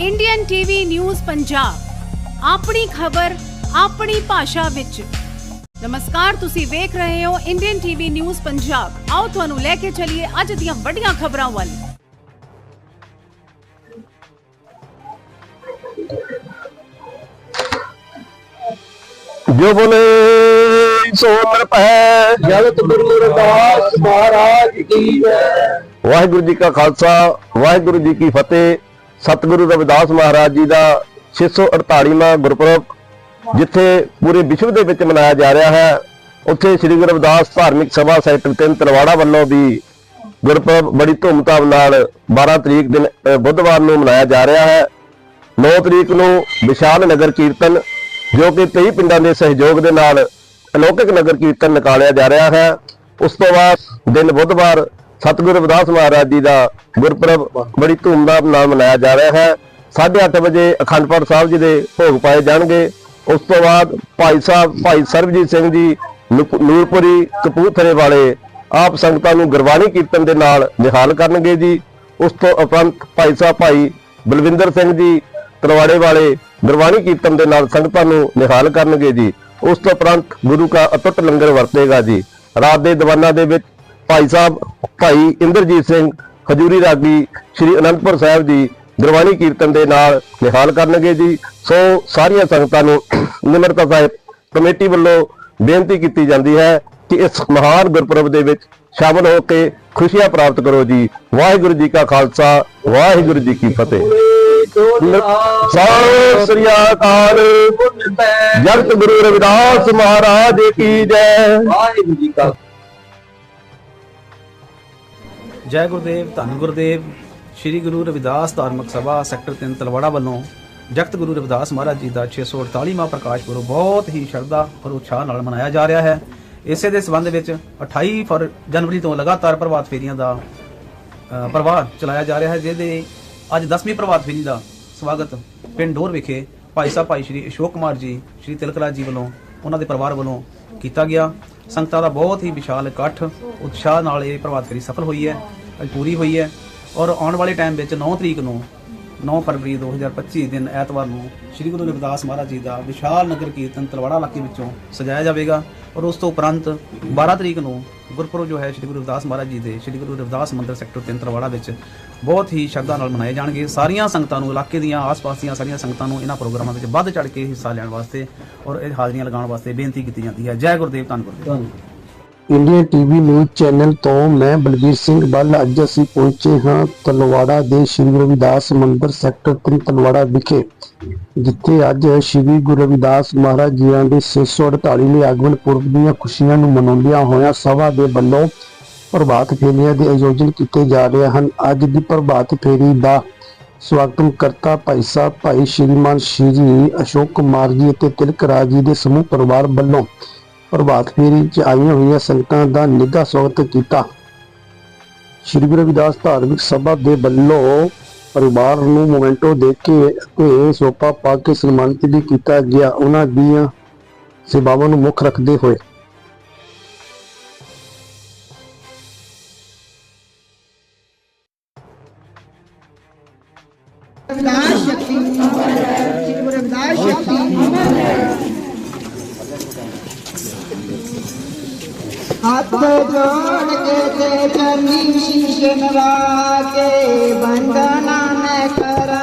Indian TV news Punjab ਆਪਣੀ ਖਬਰ ਆਪਣੀ ਭਾਸ਼ਾ ਵਿੱਚ। ਨਮਸਕਾਰ ਤੁਸੀਂ ਵੇਖ ਰਹੇ ਹੋ ਇੰਡੀਅਨ ਟੀਵੀ ਨਿਊਜ਼ ਪੰਜਾਬ ਆਓ ਤੁਹਾਨੂੰ ਲੈ ਕੇ ਚੱਲੀਏ ਅੱਜ ਦੀਆਂ ਵੱਡੀਆਂ ਖਬਰਾਂ ਵੱਲ। ਜੋ ਬੋਲੇ ਸੋ ਨਿਰਭੈ। ਜਗਤ ਗੁਰੂ ਰਵਿਦਾਸ ਮਹਾਰਾਜ ਕੀ ਜੈ। ਵਾਹਿਗੁਰੂ ਜੀ ਕਾ ਖਾਲਸਾ ਵਾਹਿਗੁਰੂ ਜੀ ਕੀ ਫਤਿਹ। ਸਤਿਗੁਰੂ ਰਵਿਦਾਸ ਮਹਾਰਾਜ ਜੀ ਦਾ 648ਵਾਂ ਗੁਰਪੁਰਬ ਜਿੱਥੇ ਪੂਰੇ ਵਿਸ਼ਵ ਦੇ ਵਿੱਚ ਮਨਾਇਆ ਜਾ ਰਿਹਾ ਹੈ। ਉੱਥੇ ਸ੍ਰੀ ਗੁਰੂ ਰਵਿਦਾਸ ਧਾਰਮਿਕ ਸਭਾ ਸੈਕਟਰ 3 ਤਲਵਾੜਾ ਵੱਲੋਂ ਵੀ ਗੁਰਪੁਰਬ ਬੜੀ ਧੂਮਧਾਮ ਨਾਲ 12 ਤਰੀਕ ਦਿਨ ਬੁੱਧਵਾਰ ਨੂੰ ਮਨਾਇਆ ਜਾ ਰਿਹਾ ਹੈ। 9 ਤਰੀਕ ਨੂੰ ਵਿਸ਼ਾਲ ਨਗਰ ਕੀਰਤਨ ਜੋ ਕਿ 23 ਪਿੰਡਾਂ ਦੇ ਸਹਿਯੋਗ ਦੇ ਨਾਲ ਅਲੌਕਿਕ ਨਗਰ ਕੀਰਤਨ ਨਿਕਾਲਿਆ ਜਾ ਰਿਹਾ ਹੈ। ਉਸ ਤੋਂ ਬਾਅਦ ਦਿਨ ਬੁੱਧਵਾਰ ਸਤਿਗੁਰ ਰਵਿਦਾਸ ਮਹਾਰਾਜ ਜੀ ਦਾ ਗੁਰਪੁਰਬ ਬੜੀ ਧੂਮਧਾਮ ਨਾਲ ਮਨਾਇਆ ਜਾ ਰਿਹਾ ਹੈ। 8:30 ਵਜੇ ਅਖੰਡ ਪਾਠ ਸਾਹਿਬ ਜੀ ਦੇ ਭੋਗ ਪਾਏ ਜਾਣਗੇ। ਉਸ ਤੋਂ ਬਾਅਦ ਭਾਈ ਸਾਹਿਬ, ਭਾਈ ਸਰਬਜੀਤ ਸਿੰਘ ਜੀ, ਨੂਪ- ਨੂਰਪੁਰੀ ਕਪੂਰਥਲੇ ਵਾਲੇ ਆਪ ਸੰਗਤਾਂ ਨੂੰ ਗੁਰਬਾਣੀ ਕੀਰਤਨ ਦੇ ਨਾਲ ਨਿਹਾਲ ਕਰਨਗੇ ਜੀ। ਉਸ ਤੋਂ ਉਪਰੰਤ ਭਾਈ ਸਾਹਿਬ, ਭਾਈ ਬਲਵਿੰਦਰ ਸਿੰਘ ਜੀ ਤਲਵਾੜੇ ਵਾਲੇ ਗੁਰਬਾਣੀ ਕੀਰਤਨ ਦੇ ਨਾਲ ਸੰਗਤਾਂ ਨੂੰ ਨਿਹਾਲ ਕਰਨਗੇ ਜੀ। ਉਸ ਤੋਂ ਉਪਰੰਤ ਗੁਰੂ ਕਾ ਅਟੁੱਟ ਲੰਗਰ ਵਰਤੇਗਾ ਜੀ। ਰਾਤ ਦੇ ਦੀਵਾਨਾਂ ਦੇ ਵਿੱਚ ਭਾਈ ਸਾਹਿਬ, ਭਾਈ ਇੰਦਰਜੀਤ ਸਿੰਘ ਖਜੂਰੀ ਰਾਗੀ ਸ੍ਰੀ ਅਨੰਦਪੁਰ ਸਾਹਿਬ ਜੀ ਗੁਰਬਾਣੀ ਕੀਰਤਨ ਦੇ ਨਾਲ ਨਿਹਾਲ ਕਰਨਗੇ ਜੀ। ਸੋ ਸਾਰੀਆਂ ਸੰਗਤਾਂ ਨੂੰ ਨਿਮਰਤਾ ਸਾਹਿਬ ਕਮੇਟੀ ਵੱਲੋਂ ਬੇਨਤੀ ਕੀਤੀ ਜਾਂਦੀ ਹੈ ਕਿ ਇਸ ਮਹਾਨ ਗੁਰਪੁਰਬ ਦੇ ਵਿੱਚ ਸ਼ਾਮਲ ਹੋ ਕੇ ਖੁਸ਼ੀਆਂ ਪ੍ਰਾਪਤ ਕਰੋ ਜੀ। ਵਾਹਿਗੁਰੂ ਜੀ ਕਾ ਖਾਲਸਾ, ਵਾਹਿਗੁਰੂ ਜੀ ਕੀ ਫਤਿਹ। ਸਤਿ ਸ੍ਰੀ ਅਕਾਲ। ਜਗਤ ਗੁਰੂ ਰਵਿਦਾਸ ਮਹਾਰਾਜ ਕੀ ਜੈ। ਵਾਹਿਗੁਰੂ ਜੀ ਕਾ ਜੈ ਗੁਰਦੇਵ, ਧੰਨ ਗੁਰਦੇਵ, ਸ੍ਰੀ ਗੁਰੂ ਰਵਿਦਾਸ ਧਾਰਮਿਕ ਸਭਾ ਸੈਕਟਰ 3 ਤਲਵਾੜਾ ਵੱਲੋਂ ਜਗਤ ਗੁਰੂ ਰਵਿਦਾਸ ਮਹਾਰਾਜ ਜੀ ਦਾ 648ਵਾਂ ਪ੍ਰਕਾਸ਼ ਪੁਰਬ ਬਹੁਤ ਹੀ ਸ਼ਰਧਾ ਔਰ ਉਤਸ਼ਾਹ ਨਾਲ ਮਨਾਇਆ ਜਾ ਰਿਹਾ ਹੈ। ਇਸੇ ਦੇ ਸਬੰਧ ਵਿੱਚ 28 ਫਰ, ਜਨਵਰੀ ਤੋਂ ਲਗਾਤਾਰ ਪ੍ਰਭਾਤ ਫੇਰੀਆਂ ਦਾ ਪ੍ਰਵਾਹ ਚਲਾਇਆ ਜਾ ਰਿਹਾ ਹੈ, ਜਿਹਦੇ ਅੱਜ 10ਵੀਂ ਪ੍ਰਭਾਤ ਫੇਰੀ ਦਾ ਸਵਾਗਤ ਪਿੰਡ ਡੋਰ ਵਿਖੇ ਭਾਈ ਸਾਹਿਬ, ਭਾਈ ਸ਼੍ਰੀ ਅਸ਼ੋਕ ਕੁਮਾਰ ਜੀ, ਸ਼੍ਰੀ ਤਿਲਕਰਾਜ ਜੀ ਵੱਲੋਂ ਉਹਨਾਂ ਦੇ ਪਰਿਵਾਰ ਵੱਲੋਂ ਕੀਤਾ ਗਿਆ। ਸੰਗਤਾਂ ਦਾ ਬਹੁਤ ਹੀ ਵਿਸ਼ਾਲ ਇਕੱਠ, ਉਤਸ਼ਾਹ ਨਾਲ ਇਹ ਪ੍ਰਭਾਤ ਫੇਰੀ ਸਫਲ ਹੋਈ ਹੈ। ਅੱਜ ਪੂਰੀ ਹੋਈ ਹੈ ਔਰ ਆਉਣ ਵਾਲੇ ਟਾਈਮ ਵਿੱਚ 9 ਤਰੀਕ ਨੂੰ 9 ਫਰਵਰੀ 2025 ਦਿਨ ਐਤਵਾਰ ਨੂੰ ਸ੍ਰੀ ਗੁਰੂ ਰਵਿਦਾਸ ਮਹਾਰਾਜ ਜੀ ਦਾ ਵਿਸ਼ਾਲ ਨਗਰ ਕੀਰਤਨ ਤਲਵਾੜਾ ਇਲਾਕੇ ਵਿੱਚੋਂ ਸਜਾਇਆ ਜਾਵੇਗਾ ਔਰ ਉਸ ਤੋਂ ਉਪਰੰਤ 12 ਤਰੀਕ ਨੂੰ ਗੁਰਪੁਰਬ ਜੋ ਹੈ ਸ੍ਰੀ ਗੁਰੂ ਰਵਿਦਾਸ ਮਹਾਰਾਜ ਜੀ ਦੇ ਸ੍ਰੀ ਗੁਰੂ ਰਵਿਦਾਸ ਮੰਦਿਰ ਸੈਕਟਰ 3 ਤਲਵਾੜਾ ਵਿੱਚ ਬਹੁਤ ਹੀ ਸ਼ਰਧਾ ਨਾਲ ਮਨਾਏ ਜਾਣਗੇ। ਸਾਰੀਆਂ ਸੰਗਤਾਂ ਨੂੰ, ਇਲਾਕੇ ਦੀਆਂ ਆਸ-ਪਾਸ ਦੀਆਂ ਸਾਰੀਆਂ ਸੰਗਤਾਂ ਨੂੰ ਇਹਨਾਂ ਪ੍ਰੋਗਰਾਮਾਂ ਵਿੱਚ ਵੱਧ ਚੜ ਕੇ ਹਿੱਸਾ ਲੈਣ ਵਾਸਤੇ ਔਰ ਇਹ ਹਾਜ਼ਰੀਆਂ ਲਗਾਉਣ ਵਾਸਤੇ ਬੇਨਤੀ ਕੀਤੀ ਜਾਂਦੀ ਹੈ। ਜੈ ਗੁਰਦੇਵ, ਧੰਨ Gurdev. Indian TV news channel ਤੋਂ ਮੈਂ ਬਲਬੀਰ ਸਿੰਘ ਬੱਲ ਅੱਜ ਅਸੀਂ ਪਹੁੰਚੇ ਹਾਂ ਤਲਵਾੜਾ ਦੇ ਸ਼੍ਰੀ ਰਵਿਦਾਸ ਮੰਦਿਰ ਸੈਕਟਰ 3 ਤਲਵਾੜਾ ਵਿਖੇ, ਜਿੱਥੇ ਅੱਜ ਸ਼੍ਰੀ ਗੁਰੂ ਰਵਿਦਾਸ ਮਹਾਰਾਜ ਜੀ ਦੇ 648ਵੇਂ ਆਗਮਨ ਪੁਰਬ ਦੀਆਂ ਖੁਸ਼ੀਆਂ ਨੂੰ ਮਨਾਉਂਦਿਆਂ ਹੋਇਆਂ ਸਭਾ ਦੇ ਵੱਲੋਂ ਪ੍ਰਭਾਤ ਫੇਰੀਆਂ ਦੇ ਆਯੋਜਨ ਕੀਤੇ ਜਾ ਰਹੇ ਹਨ। ਅੱਜ ਦੀ ਪ੍ਰਭਾਤ ਫੇਰੀ ਦਾ ਸਵਾਗਤਮ ਕਰਤਾ ਭਾਈ ਸਾਹਿਬ, ਭਾਈ ਸ਼੍ਰੀਮਾਨ ਸ਼੍ਰੀ ਅਸ਼ੋਕ ਕੁਮਾਰ ਜੀ ਅਤੇ ਤਿਲਕ ਰਾਜ ਜੀ ਦੇ ਸਮੂਹ ਪਰਿਵਾਰ ਵੱਲੋਂ ਪ੍ਰਭਾਤ ਫੇਰੀ ਚ ਆਈਆਂ ਹੋਈਆਂ ਸੰਗਤਾਂ ਦਾ ਨਿੱਘਾ ਸਵਾਗਤ ਕੀਤਾ। ਸ਼੍ਰੀ ਗੁਰੂ ਰਵਿਦਾਸ ਧਾਰਮਿਕ ਸਭਾ ਦੇ ਵੱਲੋਂ ਪਰਿਵਾਰ ਨੂੰ ਮੋਮੈਂਟੋ ਦੇ ਕੇ ਅਤੇ ਸੋਪਾ ਪਾ ਕੇ ਸਨਮਾਨਿਤ ਵੀ ਕੀਤਾ ਗਿਆ। ਉਹਨਾਂ ਦੀਆਂ ਸੇਵਾਵਾਂ ਨੂੰ ਮੁੱਖ ਰੱਖਦੇ ਹੋਏ हाथ जोड़ के ते जमीन के बंधना न करा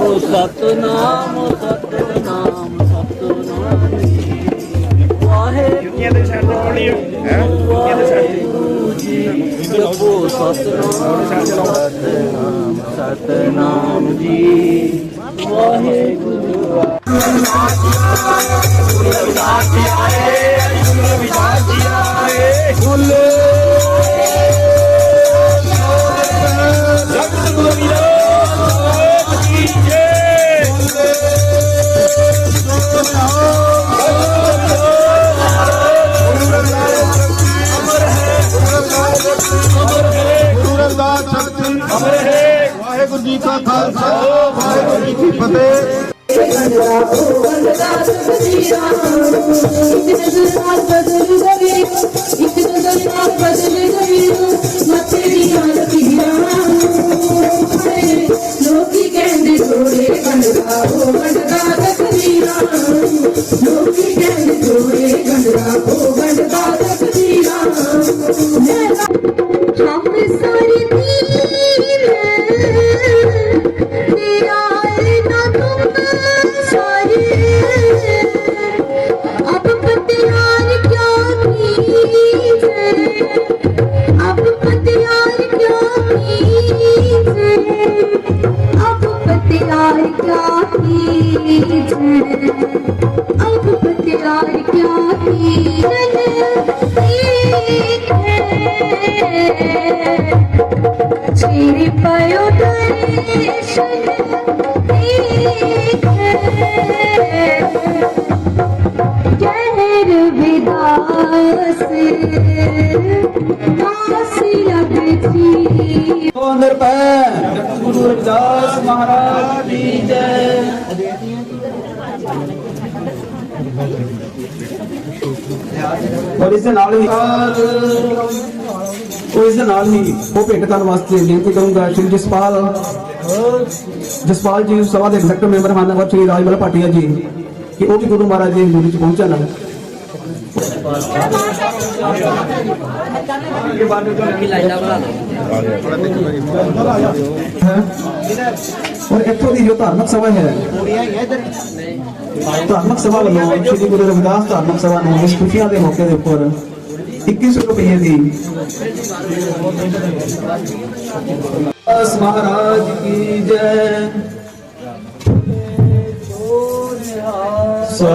ਲੋ ਸਤਨਾਮ ਸਤਨਾਮ ਸਤਨਾਮ। ਵਾਹਿਗੁਰੂ ਦੇ ਸਾਈਡ ਤੇ ਪੜੀ ਹੈ? ਦੇ ਸਾਈਡ ਤੇ ਜਪੋ ਸਤਨਾਮ। ਸਤਨਾਮ ਸਤਨਾਮ ਜੀ। ਫਤਿਹ ਲੋਕੀ ਕਹਿੰਦੇ ਥੋੜੇ ਗੰਡਾ ਉਹ ਗੰਡਾ ਤਕਦੀਰਾਂ ਲੋਕੀ ਕਹਿੰਦੇ ਥੋੜੇ ਗੰਡਾ ਉਹ ਗੰਡਾ ਤਕਦੀਰਾਂ अब बतलार क्या कीरन तेरे पयो दर्शन गहर विदास अंदर पै गुरु रविदास महाराज की जय ਰਵਿਦਾਸ ਇਸ ਦੇ ਨਾਲ ਹੀ ਉਹ ਇਸ ਦੇ ਨਾਲ ਹੀ ਉਹ ਭੇਟ ਕਰਨ ਵਾਸਤੇ ਬੇਨਤੀ ਕਰੂੰਗਾ ਸ਼੍ਰੀ ਜਸਪਾਲ। ਜਸਪਾਲ ਜੀ ਸਭਾ ਦੇ ਐਗਜ਼ੈਕਟਿਵ ਮੈਂਬਰ ਹਨ, ਔਰ ਸ਼੍ਰੀ ਰਾਜਮਲ ਭਾਟੀਆ ਜੀ, ਕਿ ਉਹ ਵੀ ਗੁਰੂ ਮਹਾਰਾਜ ਦੀ ਹਜ਼ੂਰੀ ਚ ਪਹੁੰਚਣ। ਹੈ ਔਰ ਇੱਥੋਂ ਦੀ ਜੋ ਧਾਰਮਿਕ ਸਭਾ ਹੈ ਧਾਰਮਿਕ ਸਭਾ ਵੱਲੋਂ ਸ਼੍ਰੀ ਗੁਰੂ ਰਵਿਦਾਸ ਧਾਰਮਿਕ ਸਭਾ ਨੂੰ ਇਸ ਖੁਸ਼ੀਆਂ ਦੇ ਮੌਕੇ ਦੇ ਉੱਪਰ 2100 ਰੁਪਏ ਦੀ ਰਵਿਦਾਸ ਮਹਾਰਾਜ ਕੀ ਜੈ ਸੋ